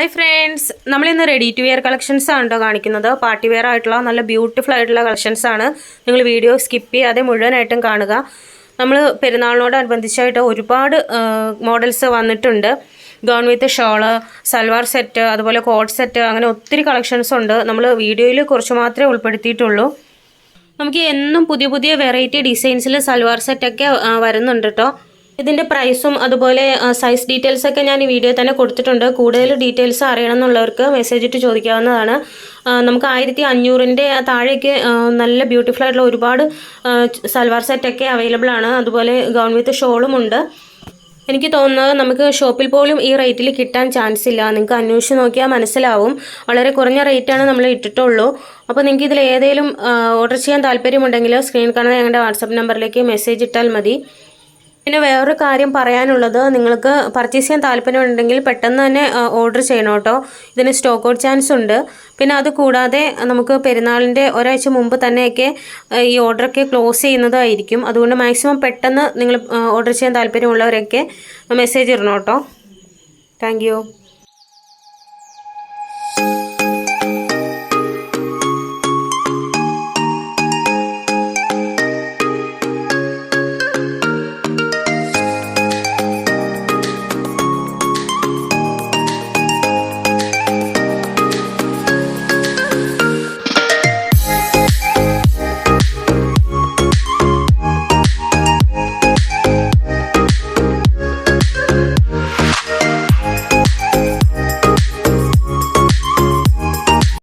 Hi friends നമ്മളിന്ന് ready to wear collections ആണ് കേട്ടോ കാണിക്കുന്നത്. പാർട്ടി വെയർ ആയിട്ടുള്ള നല്ല ബ്യൂട്ടിഫുൾ ആയിട്ടുള്ള കളക്ഷൻസ് ആണ്. നിങ്ങൾ വീഡിയോ സ്കിപ്പ് ചെയ്യാതെ മുഴുവനായിട്ടും കാണുക. നമ്മൾ പെരുന്നാളിനോടനുബന്ധിച്ചായിട്ട് ഒരുപാട് മോഡൽസ് വന്നിട്ടുണ്ട്. Gown with shawl salwar set അതുപോലെ കോട്ട് സെറ്റ് അങ്ങനെ ഒത്തിരി കളക്ഷൻസ് ഉണ്ട്. നമ്മൾ വീഡിയോയിൽ കുറച്ച് മാത്രമേ ഉൾപ്പെടുത്തിയിട്ടുള്ളൂ. നമുക്ക് എന്നും പുതിയ പുതിയ വെറൈറ്റി ഡിസൈൻസിൽ സൽവാർ സെറ്റൊക്കെ വരുന്നുണ്ട് കേട്ടോ ഇതിന്റെ പ്രൈസും അതുപോലെ സൈസ് ഡീറ്റെയിൽസ് ഒക്കെ ഞാൻ ഈ വീഡിയോ തന്നെ കൊടുത്തിട്ടുണ്ട്. കൂടുതൽ ഡീറ്റെയിൽസ് അറിയണം എന്നുള്ളവർക്ക് മെസ്സേജ് ഇട്ട് ചോദിക്കാവുന്നതാണ്. നമുക്ക് ആയിരത്തി അഞ്ഞൂറിന്റെ താഴേക്ക് നല്ല ബ്യൂട്ടിഫുൾ ആയിട്ടുള്ള ഒരുപാട് സൽവാർ സെറ്റൊക്കെ അവൈലബിൾ ആണ്. അതുപോലെ ഗൗൺ വിത്ത് ഷോളും ഉണ്ട്. എനിക്ക് തോന്നുന്നത് നമുക്ക് ഷോപ്പിൽ പോലും ഈ റേറ്റിൽ കിട്ടാൻ ചാൻസ് ഇല്ല. നിങ്ങൾക്ക് അന്വേഷിച്ച് നോക്കിയാൽ മനസ്സിലാവും. വളരെ കുറഞ്ഞ റേറ്റാണ് നമ്മൾ ഇട്ടിട്ടുള്ളൂ. അപ്പോൾ നിങ്ങൾക്ക് ഇതിൽ ഏതെങ്കിലും ഓർഡർ ചെയ്യാൻ താല്പര്യമുണ്ടെങ്കിൽ സ്ക്രീൻ കാണുന്ന ഞങ്ങളുടെ വാട്സപ്പ് നമ്പറിലേക്ക് മെസ്സേജ് ഇട്ടാൽ മതി. പിന്നെ വേറൊരു കാര്യം പറയാനുള്ളത് നിങ്ങൾക്ക് പർച്ചേസ് ചെയ്യാൻ താല്പര്യമുണ്ടെങ്കിൽ പെട്ടെന്ന് തന്നെ ഓർഡർ ചെയ്യണം കേട്ടോ. ഇതിന് സ്റ്റോക്ക് ഔട്ട് ചാൻസ് ഉണ്ട്. പിന്നെ അത് കൂടാതെ നമുക്ക് പെരുന്നാളിന്റെ ഒരാഴ്ച മുമ്പ് തന്നെയൊക്കെ ഈ ഓർഡറൊക്കെ ക്ലോസ് ചെയ്യുന്നതായിരിക്കും. അതുകൊണ്ട് മാക്സിമം പെട്ടെന്ന് നിങ്ങൾ ഓർഡർ ചെയ്യാൻ താല്പര്യമുള്ളവരൊക്കെ മെസ്സേജ് ഇടണം കേട്ടോ. താങ്ക്